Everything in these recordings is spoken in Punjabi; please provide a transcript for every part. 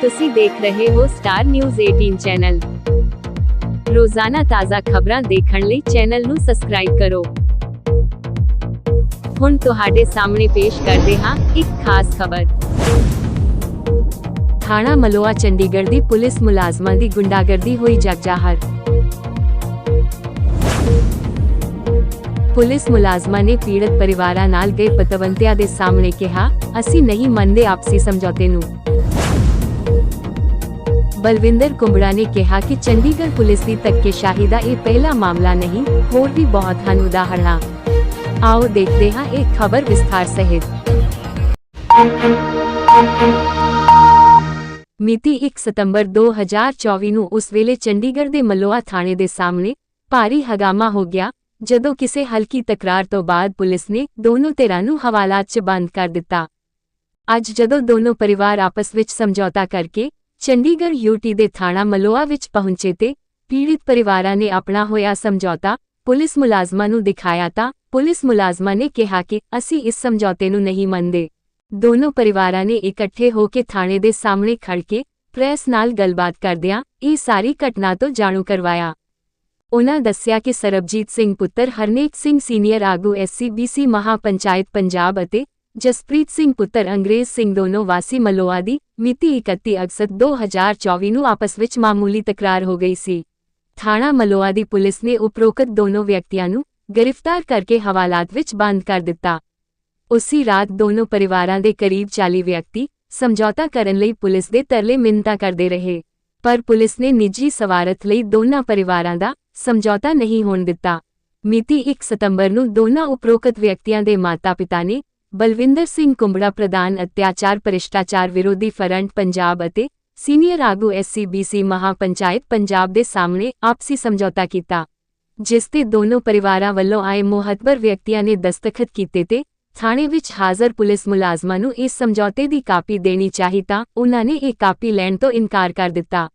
ਤੁਸੀਂ ਦੇਖ ਰਹੇ ਹੋ ਸਟਾਰ ਨਿਊਜ਼ 18 ਚੈਨਲ ਰੋਜ਼ਾਨਾ ਤਾਜ਼ਾ ਖਬਰਾਂ ਦੇਖਣ ਲਈ ਚੈਨਲ ਨੂੰ ਸਬਸਕ੍ਰਾਈਬ ਕਰੋ। ਹੁਣ ਤੁਹਾਡੇ ਸਾਹਮਣੇ ਪੇਸ਼ ਕਰਦੇ ਹਾਂ ਇੱਕ ਖਾਸ ਖਬਰ। ਥਾਣਾ ਮਲੋਆ, ਚੰਡੀਗੜ੍ਹ ਦੀ ਪੁਲਿਸ ਮੁਲਾਜ਼ਮਾਂ ਦੀ ਗੁੰਡਾਗਰਦੀ ਹੋਈ ਜਗਜਾਹਰ ਪੁਲਿਸ ਮੁਲਾਜ਼ਮਾਂ ਨੇ ਪੀੜਤ ਪਰਿਵਾਰਾਂ ਨਾਲ ਗਏ ਪਤਵੰਤਿਆਂ ਦੇ ਸਾਹਮਣੇ ਕਿਹਾ, ਅਸੀਂ ਨਹੀਂ ਮੰਨਦੇ ਆਪਸੀ ਸਮਝੌਤੇ ਨੂੰ। ਬਲਵਿੰਦਰ ਕੁੰਬੜਾ ਨੇ ਕਿਹਾ ਕਿ ਚੰਡੀਗੜ੍ਹ ਪੁਲਿਸ ਦੀ ਧੱਕੇਸ਼ਾਹੀ ਦਾ ਇਹ ਪਹਿਲਾ ਮਾਮਲਾ ਨਹੀਂ, ਹੋਰ ਵੀ ਬਹੁਤ ਹਨ ਉਦਾਹਰਣਾਂ। ਆਓ ਦੇਖਦੇ ਹਾਂ ਇਹ ਖਬਰ ਵਿਸਥਾਰ ਸਹਿਤ। ਮਿਤੀ 1 ਸਤੰਬਰ 2024 ਨੂੰ ਉਸ ਵੇਲੇ ਚੰਡੀਗੜ੍ਹ ਦੇ ਮਲੋਆ ਥਾਣੇ ਦੇ ਸਾਹਮਣੇ ਭਾਰੀ ਹਗਾਮਾ ਹੋ ਗਿਆ, ਜਦੋਂ ਕਿਸੇ ਹਲਕੀ ਤਕਰਾਰ ਤੋਂ ਬਾਅਦ ਪੁਲਿਸ ਨੇ ਦੋਨੋਂ ਧਿਰਾਂ ਨੂੰ ਹਵਾਲਾਤ 'ਚ ਬੰਦ ਕਰ ਦਿੱਤਾ। ਅੱਜ ਜਦੋਂ ਦੋਨੋਂ ਪਰਿਵਾਰ ਆਪਸ ਵਿੱਚ ਸਮਝੌਤਾ ਕਰਕੇ ਚੰਡੀਗੜ੍ਹ ਯੂਟੀ ਦੇ ਥਾਣਾ ਮਲੋਆ ਵਿੱਚ ਪਹੁੰਚੇ ਤੇ ਪੀੜਿਤ ਪਰਿਵਾਰਾਂ ਨੇ ਆਪਣਾ ਹੋਇਆ ਸਮਝੌਤਾ ਪੁਲਿਸ ਮੁਲਾਜ਼ਮਾਂ ਨੂੰ ਦਿਖਾਇਆ ਤਾਂ ਪੁਲਿਸ ਮੁਲਾਜ਼ਮਾਂ ਨੇ ਕਿਹਾ ਕਿ ਅਸੀਂ ਇਸ ਸਮਝੌਤੇ ਨੂੰ ਨਹੀਂ ਮੰਨਦੇ। ਦੋਨੋਂ ਪਰਿਵਾਰਾਂ ਨੇ ਇਕੱਠੇ ਹੋ ਕੇ ਥਾਣੇ ਦੇ ਸਾਹਮਣੇ ਖੜ ਕੇ ਪ੍ਰੈਸ ਨਾਲ ਗੱਲਬਾਤ ਕਰਦਿਆਂ ਇਹ ਸਾਰੀ ਘਟਨਾ ਤੋਂ ਜਾਣੂ ਕਰਵਾਇਆ। ਉਹਨਾਂ ਦੱਸਿਆ ਕਿ ਸਰਬਜੀਤ ਸਿੰਘ ਪੁੱਤਰ ਹਰਨੇਕ ਸਿੰਘ ਸੀਨੀਅਰ ਆਗੂ ਐਸਸੀਬੀਸੀ ਮਹਾਪੰਚਾਇਤ ਪੰਜਾਬ ਅਤੇ ਜਸਪ੍ਰੀਤ ਸਿੰਘ ਪੁੱਤਰ ਅੰਗਰੇਜ਼ ਸਿੰਘ ਦੋਨੋਂ ਵਾਸੀ ਮਲੋਆ ਦੀ ਮਿਤੀ 31 ਅਗਸਤ 2024 ਨੂੰ ਆਪਸ ਵਿੱਚ ਮਾਮੂਲੀ ਤਕਰਾਰ ਹੋ ਗਈ ਸੀ। ਥਾਣਾ ਮਲੋਆ ਪੁਲਿਸ ਨੇ ਉਪਰੋਕਤ ਦੋਨੋਂ ਵਿਅਕਤੀਆਂ ਨੂੰ ਗ੍ਰਿਫਤਾਰ ਕਰਕੇ ਹਵਾਲਾਤ ਵਿੱਚ ਬੰਦ ਕਰ ਦਿੱਤਾ। ਉਸੀ ਰਾਤ ਦੋਨੋਂ ਪਰਿਵਾਰਾਂ ਦੇ ਕਰੀਬ 40 ਵਿਅਕਤੀ ਸਮਝੌਤਾ ਕਰਨ ਲਈ ਪੁਲਿਸ ਦੇ ਤਰਲੇ ਮਿੰਨਤਾਂ ਕਰਦੇ ਰਹੇ, ਪਰ ਪੁਲਿਸ ਨੇ ਨਿੱਜੀ ਸਵਾਰਥ ਲਈ ਦੋਨਾਂ ਪਰਿਵਾਰਾਂ ਦਾ ਸਮਝੌਤਾ ਨਹੀਂ ਹੋਣ ਦਿੱਤਾ। ਮਿਤੀ 1 ਸਤੰਬਰ ਨੂੰ ਦੋਨਾਂ ਉਪਰੋਕਤ ਵਿਅਕਤੀਆਂ ਦੇ ਮਾਤਾ-ਪਿਤਾ ਨੇ ਬਲਵਿੰਦਰ ਸਿੰਘ ਕੁੰਬੜਾ ਪ੍ਰਧਾਨ ਅਤਿਆਚਾਰ ਭ੍ਰਿਸ਼ਟਾਚਾਰ ਵਿਰੋਧੀ ਫਰੰਟ ਪੰਜਾਬ ਅਤੇ ਸੀਨੀਅਰ ਆਗੂ ਐਸਸੀਬੀਸੀ ਮਹਾਪੰਚਾਇਤ ਪੰਜਾਬ ਦੇ ਸਾਹਮਣੇ ਆਪਸੀ ਸਮਝੌਤਾ ਕੀਤਾ, ਜਿਸ ਤੇ ਦੋਨੋਂ ਪਰਿਵਾਰਾਂ ਵੱਲੋਂ ਆਏ ਮੋਹਤਬਰ ਵਿਅਕਤੀਆਂ ਨੇ ਦਸਤਖਤ ਕੀਤੇ ਤੇ ਥਾਣੇ ਵਿੱਚ ਹਾਜ਼ਰ ਪੁਲਿਸ ਮੁਲਾਜ਼ਮਾਂ ਨੂੰ ਇਸ ਸਮਝੌਤੇ ਦੀ ਕਾਪੀ ਦੇਣੀ ਚਾਹੀ ਤਾਂ ਉਨ੍ਹਾਂ ਨੇ ਇਹ ਕਾਪੀ ਲੈਣ ਤੋਂ ਇਨਕਾਰ ਕਰ ਦਿੱਤਾ।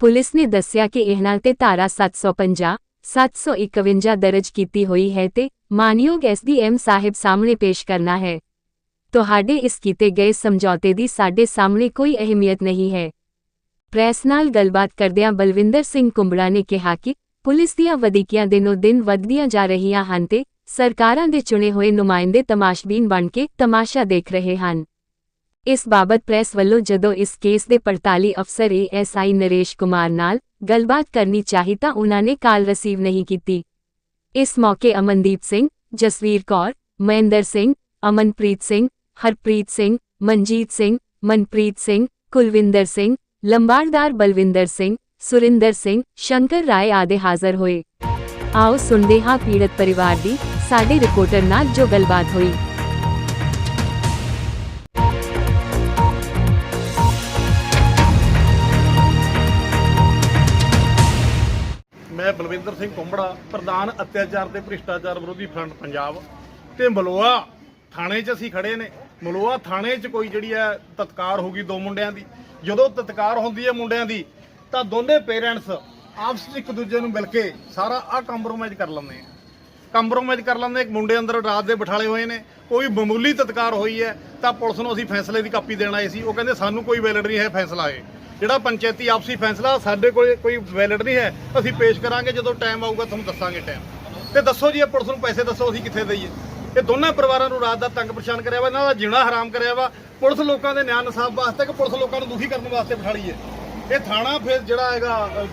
ਪੁਲਿਸ ਨੇ ਦੱਸਿਆ ਕਿ ਇਹਨਾਂ ਤੇ ਧਾਰਾ 750 751 ਦਰਜ ਕੀਤੀ ਹੋਈ ਹੈ ਤੇ ਮਾਨਯੋਗ ਐਸਡੀਐਮ ਸਾਹਿਬ ਸਾਹਮਣੇ ਪੇਸ਼ ਕਰਨਾ ਹੈ। ਤੁਹਾਡੇ ਇਸ ਕੀਤੇ ਗਏ ਸਮਝੌਤੇ ਦੀ ਸਾਡੇ ਸਾਹਮਣੇ ਕੋਈ ਅਹਿਮੀਅਤ ਨਹੀਂ ਹੈ। ਪ੍ਰੈਸ ਨਾਲ ਗੱਲਬਾਤ ਕਰਦਿਆਂ ਬਲਵਿੰਦਰ ਸਿੰਘ ਕੁੰਬੜਾ ਨੇ ਕਿਹਾ ਕਿ ਪੁਲਿਸ ਦੀਆਂ ਵਧੀਕੀਆਂ ਦਿਨੋ ਦਿਨ ਵੱਧਦੀਆਂ ਜਾ ਰਹੀਆਂ ਹਨ ਤੇ ਸਰਕਾਰਾਂ ਦੇ ਚੁਣੇ ਹੋਏ ਨੁਮਾਇੰਦੇ ਤਮਾਸ਼ਬੀਨ ਬਣ ਕੇ ਤਮਾਸ਼ਾ ਦੇਖ ਰਹੇ ਹਨ। ਇਸ ਬਾਬਤ ਪ੍ਰੈਸ ਵੱਲੋਂ ਜਦੋਂ ਇਸ ਕੇਸ ਦੇ ਪੜਤਾਲੀ ਅਫਸਰ ਏਐਸਆਈ ਨਰੇਸ਼ ਕੁਮਾਰ ਨਾਲ ਗੱਲਬਾਤ ਕਰਨੀ ਚਾਹੀ ਤਾਂ ਉਨ੍ਹਾਂ ਨੇ ਕਾਲ ਰਿਸੀਵ ਨਹੀਂ ਕੀਤੀ। ਇਸ ਮੌਕੇ ਅਮਨਦੀਪ ਸਿੰਘ, ਜਸਵੀਰ ਕੌਰ, ਮਹਿੰਦਰ ਸਿੰਘ, ਅਮਨਪ੍ਰੀਤ ਸਿੰਘ, ਹਰਪ੍ਰੀਤ ਸਿੰਘ, ਮਨਜੀਤ ਸਿੰਘ, ਮਨਪ੍ਰੀਤ ਸਿੰਘ, ਕੁਲਵਿੰਦਰ ਸਿੰਘ, ਲੰਬਾੜਦਾਰ ਬਲਵਿੰਦਰ ਸਿੰਘ, ਸੁਰਿੰਦਰ ਸਿੰਘ, ਸ਼ੰਕਰ ਰਾਏ ਆਦਿ ਹਾਜ਼ਰ ਹੋਏ। ਆਓ ਸੁਣਦੇ ਹਾਂ ਪੀੜਤ ਪਰਿਵਾਰ ਦੀ ਸਾਡੇ ਰਿਪੋਰਟਰ ਨਾਲ ਜੋ ਗੱਲਬਾਤ ਹੋਈ। ਬਲਵਿੰਦਰ ਸਿੰਘ ਕੁੰਬੜਾ, ਪ੍ਰਧਾਨ ਅਤਿਆਚਾਰ ਤੇ ਭ੍ਰਿਸ਼ਟਾਚਾਰ ਵਿਰੋਧੀ ਫਰੰਟ ਪੰਜਾਬ ਤੇ ਮਲੋਆ ਥਾਣੇ 'ਚ ਅਸੀਂ ਖੜੇ ਨੇ। ਮਲੋਆ ਥਾਣੇ 'ਚ ਕੋਈ ਜਿਹੜੀ ਹੈ ਤਤਕਾਰ ਹੋ ਗਈ ਦੋ ਮੁੰਡਿਆਂ ਦੀ। ਜਦੋਂ ਤਤਕਾਰ ਹੁੰਦੀ ਹੈ ਮੁੰਡਿਆਂ ਦੀ, ਤਾਂ ਦੋਨੇ ਪੇਰੈਂਟਸ ਆਪਸ 'ਚ ਇੱਕ ਦੂਜੇ ਨੂੰ ਮਿਲ ਕੇ ਸਾਰਾ ਆ ਕੰਪਰੋਮਾਈਜ਼ ਕਰ ਲੈਂਦੇ ਆ। ਕੰਪਰੋਮਾਈਜ਼ ਕਰ ਲੈਂਦੇ ਇੱਕ ਮੁੰਡੇ ਅੰਦਰ ਰਾਤ ਦੇ ਬਿਠਾਲੇ ਹੋਏ ਨੇ, ਕੋਈ ਮਾਮੂਲੀ ਤਤਕਾਰ ਹੋਈ ਹੈ, ਤਾਂ ਪੁਲਿਸ ਨੂੰ ਅਸੀਂ ਫੈਸਲੇ ਦੀ ਕਾਪੀ ਦੇਣ ਆਏ ਸੀ। ਉਹ ਕਹਿੰਦੇ, ਸਾਨੂੰ ਕੋਈ ਵੈਲਿਡ ਨਹੀਂ ਹੈ ਫੈਸਲਾ ਇਹ। ਜਿਹੜਾ ਪੰਚਾਇਤੀ ਆਪਸੀ ਫੈਸਲਾ ਸਾਡੇ ਕੋਲ ਕੋਈ ਵੈਲਿਡ ਨਹੀਂ ਹੈ, ਅਸੀਂ ਪੇਸ਼ ਕਰਾਂਗੇ, ਜਦੋਂ ਟਾਈਮ ਆਊਗਾ ਤੁਹਾਨੂੰ ਦੱਸਾਂਗੇ ਟਾਈਮ ਤੇ ਦੱਸੋ ਜੀ, ਇਹ ਪੁਲਿਸ ਨੂੰ ਪੈਸੇ ਦੱਸੋ, ਅਸੀਂ ਕਿੱਥੇ ਦਈਏ? ਇਹ ਦੋਨਾਂ ਪਰਿਵਾਰਾਂ ਨੂੰ ਰਾਤ ਦਾ ਤੰਗ ਪਰੇਸ਼ਾਨ ਕਰਿਆ ਵਾ, ਇਹਨਾਂ ਦਾ ਜੀਣਾ ਹਰਾਮ ਕਰਿਆ ਵਾ। ਪੁਲਿਸ ਲੋਕਾਂ ਦੇ ਨਿਆਂ ਇਨਸਾਫ ਵਾਸਤੇ ਕਿ ਪੁਲਿਸ ਲੋਕਾਂ ਨੂੰ ਦੁਖੀ ਕਰਨ ਵਾਸਤੇ ਬਿਠਾਲੀ ਹੈ। ਇਹ ਥਾਣਾ ਫਿਰ ਜਿਹੜਾ ਹੈਗਾ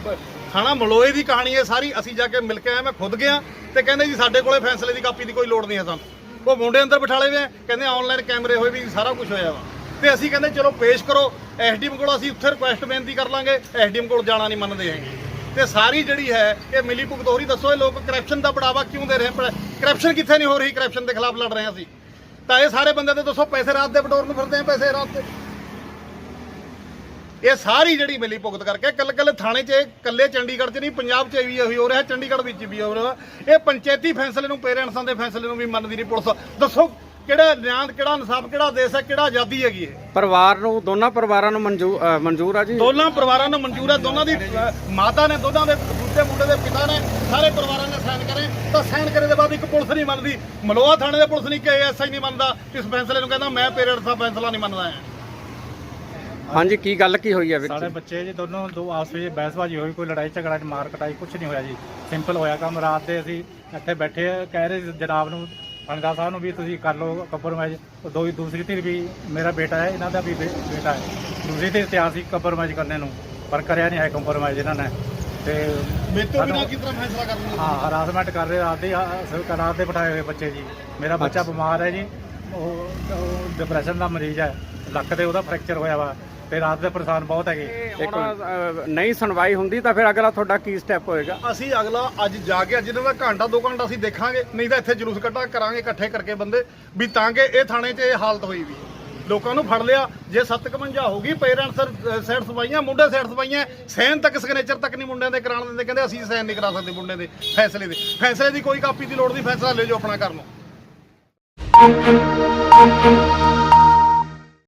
ਥਾਣਾ ਮਲੋਏ ਦੀ ਕਹਾਣੀ ਹੈ, ਸਾਰੀ ਅਸੀਂ ਜਾ ਕੇ ਮਿਲ ਕੇ ਆਏ, ਮੈਂ ਖੁਦ ਗਿਆ ਤੇ ਕਹਿੰਦੇ ਜੀ, ਸਾਡੇ ਕੋਲੇ ਫੈਸਲੇ ਦੀ ਕਾਪੀ ਦੀ ਕੋਈ ਲੋੜ ਨਹੀਂ ਹੈ ਸਾਨੂੰ। ਉਹ ਮੁੰਡੇ ਅੰਦਰ ਬਿਠਾਲੇ ਹੋਏ ਆ, ਕਹਿੰਦੇ ਆਨਲਾਈਨ ਕੈਮਰੇ ਹੋਏ ਵੀ ਸਾਰਾ ਕੁਝ ਹੋਇਆ ਵਾ। ਤੇ ਅਸੀਂ ਕਹਿੰਦੇ, ਚਲੋ ਪੇਸ਼ ਕਰੋ ਐਸਡੀਐਮ ਕੋਲ ਅਸੀਂ ਉੱਥੇ ਰਿਕੁਐਸਟ ਬੇਨਤੀ ਕਰ ਲਾਂਗੇ, ਐਸਡੀਐਮ ਕੋਲ ਜਾਣਾ ਨਹੀਂ ਮੰਨਦੇ ਹੈਗੇ। ਤੇ ਸਾਰੀ ਜਿਹੜੀ ਹੈ, ਇਹ ਮਿਲੀ ਭੁਗਤ ਹੋ ਰਹੀ ਦੱਸੋ, ਇਹ ਲੋਕ ਕਰਪਸ਼ਨ ਦਾ ਬੜਾਵਾ ਕਿਉਂ ਦੇ ਰਹੇ ਕਰਪਸ਼ਨ ਕਿੱਥੇ ਨਹੀਂ ਹੋ ਰਹੀ? ਕਰਪਸ਼ਨ ਦੇ ਖਿਲਾਫ ਲੜ ਰਹੇ ਹਾਂ ਅਸੀਂ। ਤਾਂ ਇਹ ਸਾਰੇ ਬੰਦੇ ਤੇ ਦੱਸੋ, ਪੈਸੇ ਰਾਤ ਦੇ ਬਟੋਰ ਨੂੰ ਫਿਰਦੇ ਆ ਪੈਸੇ ਰਾਤ ਦੇ? ਇਹ ਸਾਰੀ ਜਿਹੜੀ ਮਿਲੀ ਭੁਗਤ ਕਰਕੇ ਕੱਲ ਕੱਲ ਥਾਣੇ 'ਚ ਇਹ ਕੱਲੇ ਚੰਡੀਗੜ੍ਹ 'ਚ ਨਹੀਂ, ਪੰਜਾਬ 'ਚ ਵੀ ਇਹੀ ਹੋ ਰਿਹਾ, ਚੰਡੀਗੜ੍ਹ ਵਿੱਚ ਵੀ ਹੋ ਰਿਹਾ। ਇਹ ਪੰਚਾਇਤੀ ਫੈਸਲੇ ਨੂੰ, ਪੇਰੈਂਟਸਾਂ ਦੇ ਫੈਸਲੇ ਨੂੰ ਵੀ ਮੰਨਦੀ ਨਹੀਂ ਪੁਲਿਸ। ਦੱਸੋ ਕਿਹੜਾ ਨਿਆਂ ਕਿਹੜਾ ਇਨਸਾਫ ਕਿਹੜਾ ਦੇਸ਼ ਹੈ ਕਿਹੜਾ ਆਜ਼ਾਦੀ ਹੈਗੀ ਇਹ? ਪਰਿਵਾਰ ਨੂੰ ਦੋਨਾਂ ਪਰਿਵਾਰਾਂ ਨੂੰ ਮਨਜ਼ੂਰ ਆ ਜੀ। ਦੋਨਾਂ ਪਰਿਵਾਰਾਂ ਨੂੰ ਮਨਜ਼ੂਰ ਹੈ ਦੋਨਾਂ ਦੀ ਅ, ਮਾਤਾ ਨੇ ਦੋਨਾਂ ਦੇ ਦੂਜੇ ਮੁੰਡੇ ਦੇ ਪਿਤਾ ਨੇ ਸਾਰੇ ਪਰਿਵਾਰਾਂ ਨੇ ਸਾਈਨ ਕਰੇ। ਤਾਂ ਸਾਈਨ ਕਰੇ ਦੇ ਬਾਅਦ ਇੱਕ ਪੁਲਿਸ ਨਹੀਂ ਮੰਨਦੀ। ਮਲੋਆ ਥਾਣੇ ਦੇ ਪੁਲਿਸ ਨਹੀਂ ਕਿ ਐਸਆਈ ਨਹੀਂ ਮੰਨਦਾ। ਇਸ ਫੈਸਲੇ ਨੂੰ ਕਹਿੰਦਾ ਮੈਂ ਪੇਰੈਂਟਸ ਦਾ ਫੈਸਲਾ ਨਹੀਂ ਮੰਨਦਾ ਹੈ ਹਾਂਜੀ ਕੀ ਗੱਲ ਕੀ ਹੋਈ ਹੈ ਵੀਰ ਸਾਡੇ ਜੀ ਬੱਚੇ ਜੀ ਦੋਨੋਂ ਦੋ ਆਪਸ ਵਿੱਚ ਬਹਿਸਬਾਜ਼ੀ ਹੋਈ ਕੋਈ ਲੜਾਈ ਝਗੜਾ ਮਾਰ ਕਟਾਈ ਕੁਝ ਨਹੀਂ ਹੋਇਆ ਜੀ। ਸਿੰਪਲ ਹੋਇਆ ਕੰਮ ਰਾਤ ਦੇ ਅਸੀਂ ਇੱਥੇ ਬੈਠੇ ਕਹਿ ਰਹੇ ਸੀ ਜਨਾਬ ਨੂੰ ਫੰਦਾ ਸਾਹਿਬ ਨੂੰ ਵੀ ਤੁਸੀਂ ਕਰ ਲਓ ਕੰਪਰੋਮਾਈਜ਼ ਦੋ ਦੂਸਰੀ ਧਿਰ ਵੀ ਮੇਰਾ ਬੇਟਾ ਹੈ ਇਹਨਾਂ ਦਾ ਵੀ ਬੇ- ਬੇਟਾ ਹੈ। ਦੂਸਰੀ ਧਿਰ ਤਿਆਰ ਸੀ ਕੰਪਰੋਮਾਈਜ਼ ਕਰਨੇ ਨੂੰ ਪਰ ਕਰਿਆ ਨਹੀਂ ਹੈ ਕੰਪਰੋਮਾਈਜ਼ ਇਹਨਾਂ ਨੇ। ਤੇ ਮੇਰੇ ਤੋਂ ਬਿਨਾਂ ਕਿਸ ਤਰ੍ਹਾਂ ਫੈਸਲਾ ਕਰਨਗੇ ਹਾਂ ਹਰਾਸਮੈਂਟ ਕਰ ਰਹੇ ਰਾਤ ਦੇ ਹਾਂ, ਰਾਤ ਦੇ ਬਿਠਾਏ ਹੋਏ ਬੱਚੇ ਜੀ। ਮੇਰਾ ਬੱਚਾ ਬਿਮਾਰ ਹੈ ਜੀ ਉਹ ਡਿਪਰੈਸ਼ਨ ਦਾ ਮਰੀਜ਼ ਹੈ। ਲੱਕ ਤੇ ਉਹਦਾ ਫ੍ਰੈਕਚਰ ਹੋਇਆ ਵਾ। ਤੇ ਰਾਤ ਦੇ ਪਰੇਸ਼ਾਨ ਬਹੁਤ ਹੈਗੇ। ਇੱਕ ਨਹੀਂ ਸੁਣਵਾਈ ਹੁੰਦੀ ਤਾਂ ਫਿਰ ਅਗਲਾ ਤੁਹਾਡਾ ਕੀ ਸਟੈਪ ਹੋਏਗਾ? ਅਸੀਂ ਅਗਲਾ ਅੱਜ ਜਾ ਕੇ ਅੱਜ ਇਹਨਾਂ ਦਾ ਘੰਟਾ ਦੋ ਘੰਟਾ ਅਸੀਂ ਦੇਖਾਂਗੇ ਨਹੀਂ ਤਾਂ ਇੱਥੇ ਜਲੂਸ ਕੱਢਾ ਕਰਾਂਗੇ ਇਕੱਠੇ ਕਰਕੇ ਬੰਦੇ ਵੀ ਤਾਂ ਕਿ ਇਹ ਥਾਣੇ 'ਚ ਇਹ ਹਾਲਤ ਹੋਈ ਵੀ। ਲੋਕਾਂ ਨੂੰ ਫੜ ਲਿਆ ਜੇ 751 ਹੋ ਗਈ ਪੇਰੈਂਟਸ ਸਾਈਡ ਸਵਾਈਆਂ ਮੁੰਡੇ ਸਾਈਡ ਸਵਾਈਆਂ ਸੈਨ ਤੱਕ ਸਿਗਨੇਚਰ ਤੱਕ ਨਹੀਂ ਮੁੰਡਿਆਂ ਦੇ ਕਰਾਉਣ ਦਿੰਦੇ ਕਹਿੰਦੇ ਅਸੀਂ ਸਾਈਨ ਨਹੀਂ ਕਰਾ ਸਕਦੇ ਮੁੰਡੇ ਦੇ ਫੈਸਲੇ ਦੇ। ਫੈਸਲੇ ਦੀ ਕੋਈ ਕਾਪੀ ਦੀ ਲੋੜ ਨਹੀਂ ਫੈਸਲਾ ਲੈ ਜਾਓ ਆਪਣਾ ਕਰ ਲਓ